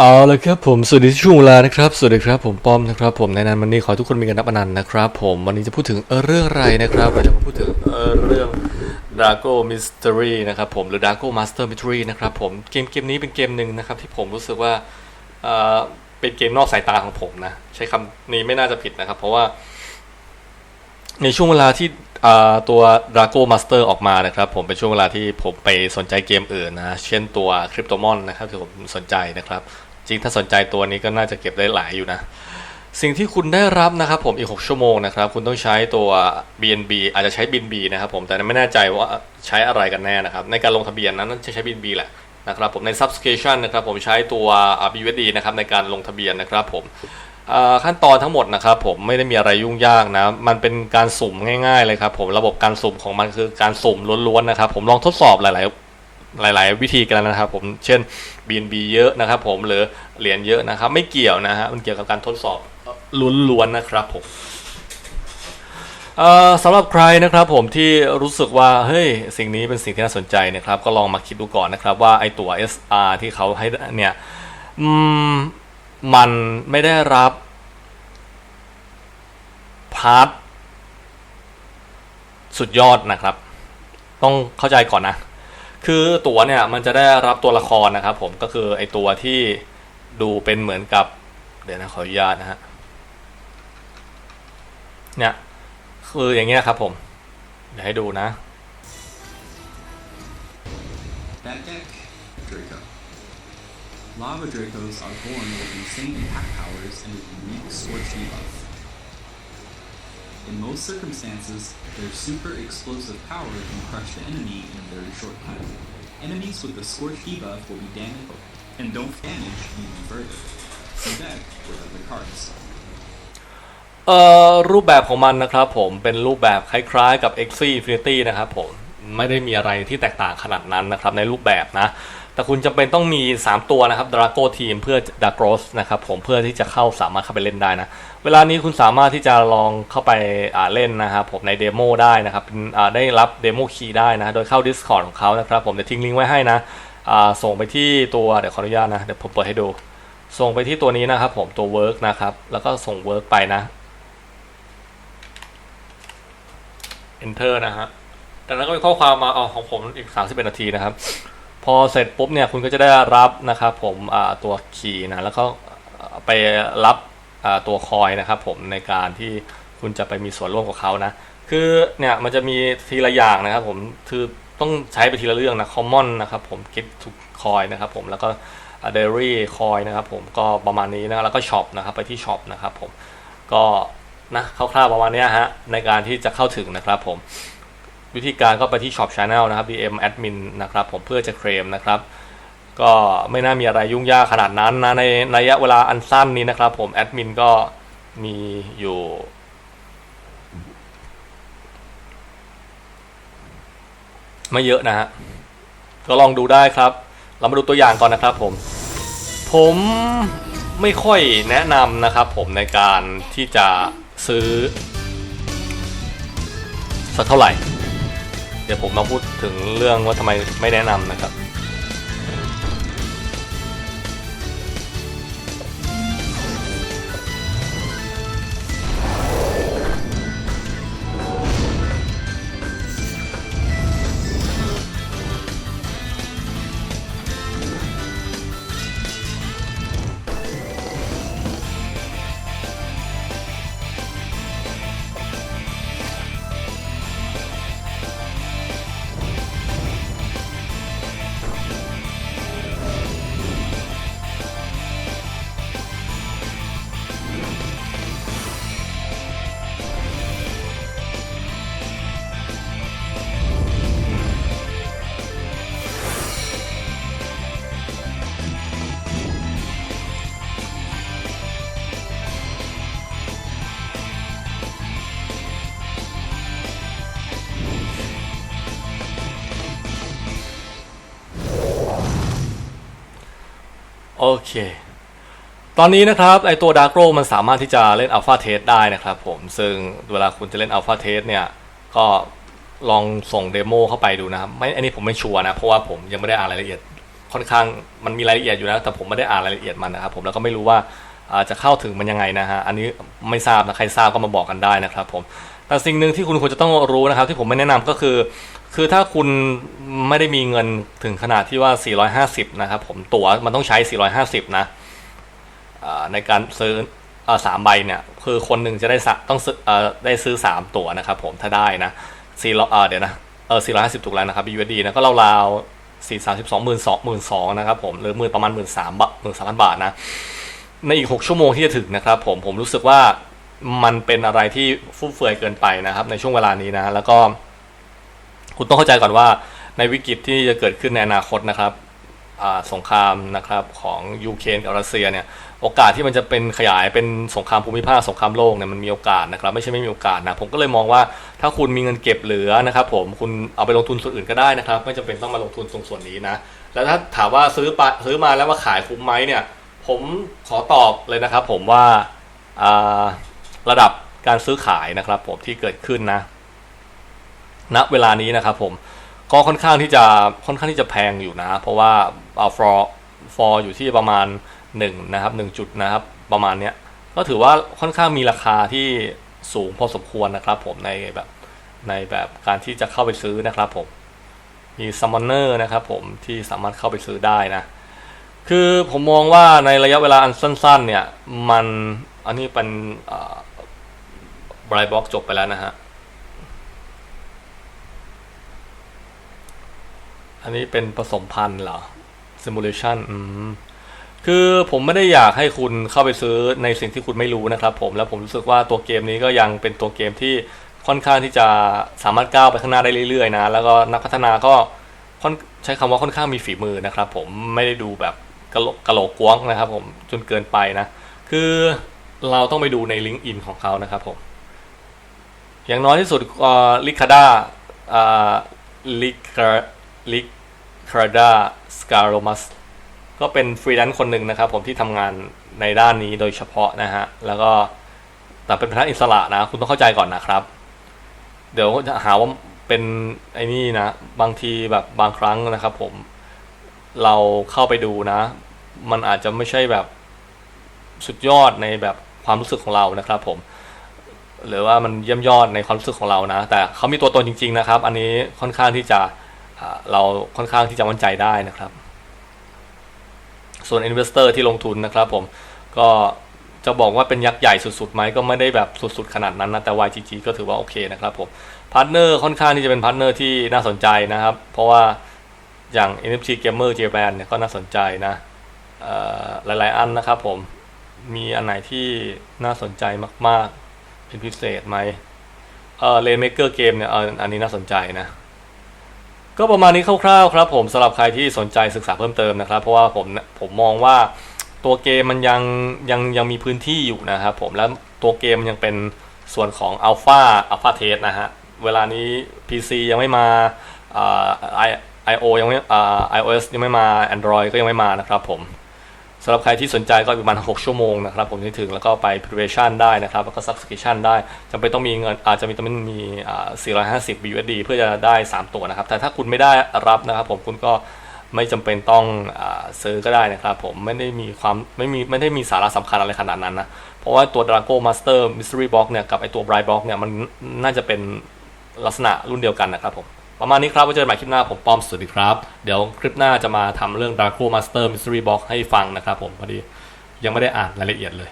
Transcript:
เอาละครับผมสวัสดีที่ช่วงเวลานะครับสวัสดีครับผมป้อมนะครับผมในนั้นวันนี้ขอทุกคนมีกันนับอนันต์นะครับผมวันนี้จะพูดถึงเเรื่องอะไรนะครับเราจะมาพูดถึงเเรื่อง Drago Mystery นะครับผมหรือ Drago Master Mystery นะครับผมเกมเกมนี้เป็นเกมหนึ่งนะครับที่ผมรู้สึกว่าเเป็นเกมนอกสายตาของผมนะใช้คำนี้ไม่น่าจะผิดนะครับ เพราะว่า ในช่วงเวลาที่ตัว Drago Master ออกมานะครับผมเป็นช่วงเวลาที่ผมไปสนใจเกมอื่นนะเช่นตัว Cryptomon นะครับที่ผมสนใจนะครับ จริงถ้าสนใจตัวนี้ก็น่าจะเก็บได้หลายอยู่นะ สิ่งที่คุณได้รับนะครับผมอีก 6 ชั่วโมงนะครับ คุณต้องใช้ตัว BNB อาจจะใช้ BNB นะครับผมแต่ไม่แน่ใจว่าใช้อะไรกันแน่นะครับ ในการลงทะเบียนนั้นจะใช้ BNB แหละนะครับผมใน subscription นะครับผมใช้ตัว BUSD นะครับในการลงทะเบียนนะครับผมขั้นตอนทั้งหมดนะครับผมไม่ได้มีอะไรยุ่งยากนะ มันเป็นการสุ่มง่ายๆเลยครับผมระบบการสุ่มของมันคือการสุ่มล้วนๆนะครับผมลองทดสอบหลายๆ หลาย ๆ วิธีกันนะครับ ผมเช่น BNB เยอะนะครับ ผมหรือเหรียญเยอะนะครับ ไม่เกี่ยวนะฮะมันเกี่ยวกับการทดสอบล้วนๆนะครับผมเอ่อสำหรับใครนะครับผมที่รู้สึกว่าเฮ้ยสิ่งนี้เป็นสิ่งที่น่าสนใจนะครับ ก็ลองมาคิดดูก่อนนะครับ ว่าไอตัว SR ที่เขาให้เนี่ยมมันไม่ได้รับพาร์ทสุดยอดนะครับ ต้องเข้าใจก่อนนะ คือตัวเนี่ยมันจะได้รับตัวละครนะครับผมก็คือไอตัวที่ดูเป็นเหมือนกับ เดี๋ยวนะขออนุญาตนะฮะเนี่ยคืออย่างเงี้ยครับผม เดี๋ยวให้ดูนะ That deck, Draco. Lava Dracos are born with insane attack powers and unique Scorch debuff. In most circumstances, their super explosive power can crush the enemy in a very short time. Enemies with the Scorch debuff will be damaged and don't damage even further. The deck with other cards. เอ่อรูปแบบของมันนะครับผมเป็นรูปแบบคล้ายๆกับ x Infinity นะครับผมไม่ได้มีอะไรที่แตกต่างขนาดนั้นนะครับในรูปแบบนะ แต่คุณจำเป็นต้องมี 3 ตัวนะครับ Drago Team เพื่อ d a g r o s นะครับผมเพื่อที่จะเข้าสามารถเข้าไปเล่นได้นะ เวลานี้คุณสามารถที่จะลองเข้าไปอ่าเล่นนะครับผมในเดโมได้นะครับได้รับเดโมคีย์ได้นะ โดยเข้า Discord ของเขานะครับผมเดี๋ยวทิ้งลิงก์ไว้ให้นะอ่าส่งไปที่ตัวเดี๋ยวขออนุญาตนะเดี๋ยวผมเปิดให้ดู ส่งไปที่ตัวนี้นะครับผมตัว Work นะครับแล้วก็ส่ง Work ไปนะ enter นะฮะจากนั้นก็มีข้อความมาเอาของผมอีก 31 นาทีนะครับ อเสร็จปุ๊บเนี่ยคุณก็จะได้รับนะครับผมตัวคีย์นะแล้วก็อ่าไปรับตัวคอยนะครับผมในการที่คุณจะไปมีส่วนร่วมกับเขานะคือเนี่ยมันจะมีทีละอย่างนะครับผมคือต้องใช้ไปทีละเรื่องนะ common นะครับผม get to coin นะครับผมแล้วก็ dairy coin นะครับผมก็ประมาณนี้นะแล้วก็ shop นะครับไปที่ shop นะครับผมก็นะคร่าวๆประมาณนี้ฮะในการที่จะเข้าถึงนะครับผม วิธีการก็ไปที่ Shop Channel นะครับ DM Admin นะครับผมเพื่อจะเคลมนะครับก็ไม่น่ามีอะไรยุ่งยากขนาดนั้นนะในระยะเวลาอันสั้นนี้นะครับผมแอดมินก็มีอยู่ ไม่เยอะนะฮะก็ลองดูได้ครับ เรามาดูตัวอย่างก่อนนะครับผม ผมไม่ค่อยแนะนำนะครับผมในการที่จะซื้อสักเท่าไหร่ เดี๋ยวผมมาพูดถึงเรื่องว่าทำไมไม่แนะนำนะครับ เค ตอนนี้นะครับไอตัว Dark r o มันสามารถที่จะเล่น Alpha Test ได้นะครับผมซึ่งเวลาคุณจะเล่น Alpha Test เนี่ย ก็ลองส่งเดโมเข้าไปดูนะครับไม่อันนี้ผมไม่ชัวร์นะ เพราะว่าผมยังไม่ได้อ่านรายละเอียดค่อนข้างมันมีรายละเอียดอยู่นะ แต่ผมไม่ได้อ่านรายละเอียดมันนะครับผมแล้วก็ไม่รู้ว่าจะเข้าถึงมันยังไงนะฮะอันนี้ไม่ทราบนะใครทราบก็มาบอกกันได้นะครับผมแต่สิ่งหนึ่งที่คุณควรจะต้องรู้นะครับ ที่ผมไม่แนะนำก็คือ คือถ้าคุณไม่ได้มีเงินถึงขนาดที่ว่า 450 นะครับผมตั๋วมันต้องใช้ 450 นะในการซื้อสามใบเนี่ยคือคนหนึ่งจะได้ต้องอได้ซื้อ 3 ตั๋วนะครับผมถ้าได้นะสี่ร้อเดี๋ยวนะเออ450 ถูกแล้วนะครับ USD นะก็ราวๆ4 3 2 1 2 1 2นะครับผมหรือหมื่นประมาณ 1 3 0 0 0บาท1 3 0 0 บาทนะในอีก 6 ชั่วโมงที่จะถึงนะครับผมผมรู้สึกว่ามันเป็นอะไรที่ฟุ่มเฟือยเกินไปนะครับในช่วงเวลานี้นะแล้วก็ คุณต้องเข้าใจก่อนว่าในวิกฤตที่จะเกิดขึ้นในอนาคตนะครับสงครามนะครับของยูเครนกับรัสเซียเนี่ยโอกาสที่มันจะเป็นขยายเป็นสงครามภูมิภาคสงครามโลกเนี่ยมันมีโอกาสนะครับไม่ใช่ไม่มีโอกาสนะผมก็เลยมองว่าถ้าคุณมีเงินเก็บเหลือนะครับผมคุณเอาไปลงทุนส่วนอื่นก็ได้นะครับ ไม่จำเป็นต้องมาลงทุนตรงส่วนนี้นะแล้วถ้าถามว่าซื้อปซื้อมาแล้วว่าขายคุ้มไหมเนี่ยผมขอตอบเลยนะครับ ผมว่าระดับการซื้อขายนะครับผมที่เกิดขึ้นนะ ณเวลานี้นะครับผมก็ค่อนข้างที่จะค่อนข้างที่จะแพงอยู่นะ เพราะว่าเอาฟอร์ฟอร์อยู่ที่ประมาณ1นะครับ1จุดนะครับประมาณเนี้ยก็ถือว่าค่อนข้างมีราคาที่สูงพอสมควรนะครับผมในแบบในแบบการที่จะเข้าไปซื้อนะครับผมมีซัมมอนเนอร์นะครับผมที่สามารถเข้าไปซื้อได้นะ คือผมมองว่าในระยะเวลาอันสั้น ๆ เนี่ย มันอันนี้เป็นไบรบล็อกจบไปแล้วนะฮะ อันนี้เป็นผสมพันธุ์เหรอ simulation อืมคือผมไม่ได้อยากให้คุณเข้าไปซื้อในสิ่งที่คุณไม่รู้นะครับ ผมแล้วผมรู้สึกว่าตัวเกมนี้ก็ยังเป็นตัวเกมที่ค่อนข้างที่จะสามารถก้าวไปข้างหน้าได้เรื่อยๆนะแล้วก็นักพัฒนาก็ค่อนใช้คำว่าค่อนข้างมีฝีมือนะครับ ผมไม่ได้ดูแบบกะโหลกกะโหลกกวงนะครับ ผมจนเกินไปนะ คือเราต้องไปดูในลิงก์อินของเขานะครับผมอย่างน้อยที่สุดลิคาด้าลิคา ลิคาด้าสการโรมัสก็เป็นฟรีแลนซ์คนหนึ่งนะครับผมที่ทำงานในด้านนี้โดยเฉพาะนะฮะ แล้วก็แต่เป็นพนักอิสระนะ คุณต้องเข้าใจก่อนนะครับ เดี๋ยวจะหาว่าเป็นไอ้นี่นะ บางทีแบบบางครั้งนะครับผมเราเข้าไปดูนะ มันอาจจะไม่ใช่แบบสุดยอดในแบบความรู้สึกของเรานะครับผม หรือว่ามันเยี่ยมยอดในความรู้สึกของเรานะ แต่เขามีตัวตนจริง ๆ นะครับ อันนี้ค่อนข้างที่จะ เราค่อนข้างที่จะมั่นใจได้นะครับ ส่วน Investor ที่ลงทุนนะครับผมก็จะบอกว่าเป็นยักษ์ใหญ่สุดๆไหมก็ไม่ได้แบบสุดๆขนาดนั้นนะ แต่ YGG ก็ถือว่าโอเคนะครับผมพาร์ทเนอร์ค่อนข้างที่จะเป็นพาร์ทเนอร์ที่น่าสนใจนะครับ เพราะว่าอย่าง NFT Gamer Japan เนี่ยก็น่าสนใจนะหลายๆอันนะครับผมมีอันไหนที่น่าสนใจมาก ๆ เป็นพิเศษไหมเออเลนเมเกอร์เกมเนี่ยอันนี้น่าสนใจนะ ก็ประมาณนี้คร่าวๆครับผมสำหรับใครที่สนใจศึกษาเพิ่มเติมนะครับ เพราะว่าผมผมมองว่าตัวเกมมันยังยังยังมีพื้นที่อยู่นะครับผมแล้วตัวเกมมันยังเป็นส่วนของอัลฟาอัลฟาเทสนะฮะ เวลานี้ PC ยังไม่มาอ่า i iO ยังไม่อ่า iOS ยังไม่มา Android ก็ยังไม่มานะครับผม สำหรับใครที่สนใจก็ประมาณ 6 ชั่วโมงนะครับ ผมที่ถึงแล้วก็ไป preparation ได้นะครับ แล้วก็ subscription ได้จำเป็นต้องมีเงินอาจจะมีต้องมีอ่า450 BUSD เพื่อจะได้ 3 ตัวนะครับ แต่ถ้าคุณไม่ได้รับนะครับ ผมคุณก็ไม่จำเป็นต้องอซื้อก็ได้นะครับ ผมไม่ได้มีความไม่มีไม่ได้มีสาระสำคัญอะไรขนาดนั้นนะ เพราะว่าตัว Drago Master Mystery Box เนี่ยกับไอตัว Bright Box เนี่ยมันน่าจะเป็นลักษณะรุ่นเดียวกันนะครับผม ประมาณนี้ครับไว้เจอกันใหม่คลิปหน้าผมป้อมสวัสดีครับ เดี๋ยวคลิปหน้าจะมาทำเรื่อง Darko Master Mystery Box ให้ฟังนะครับผมพอดียังไม่ได้อ่านรายละเอียดเลย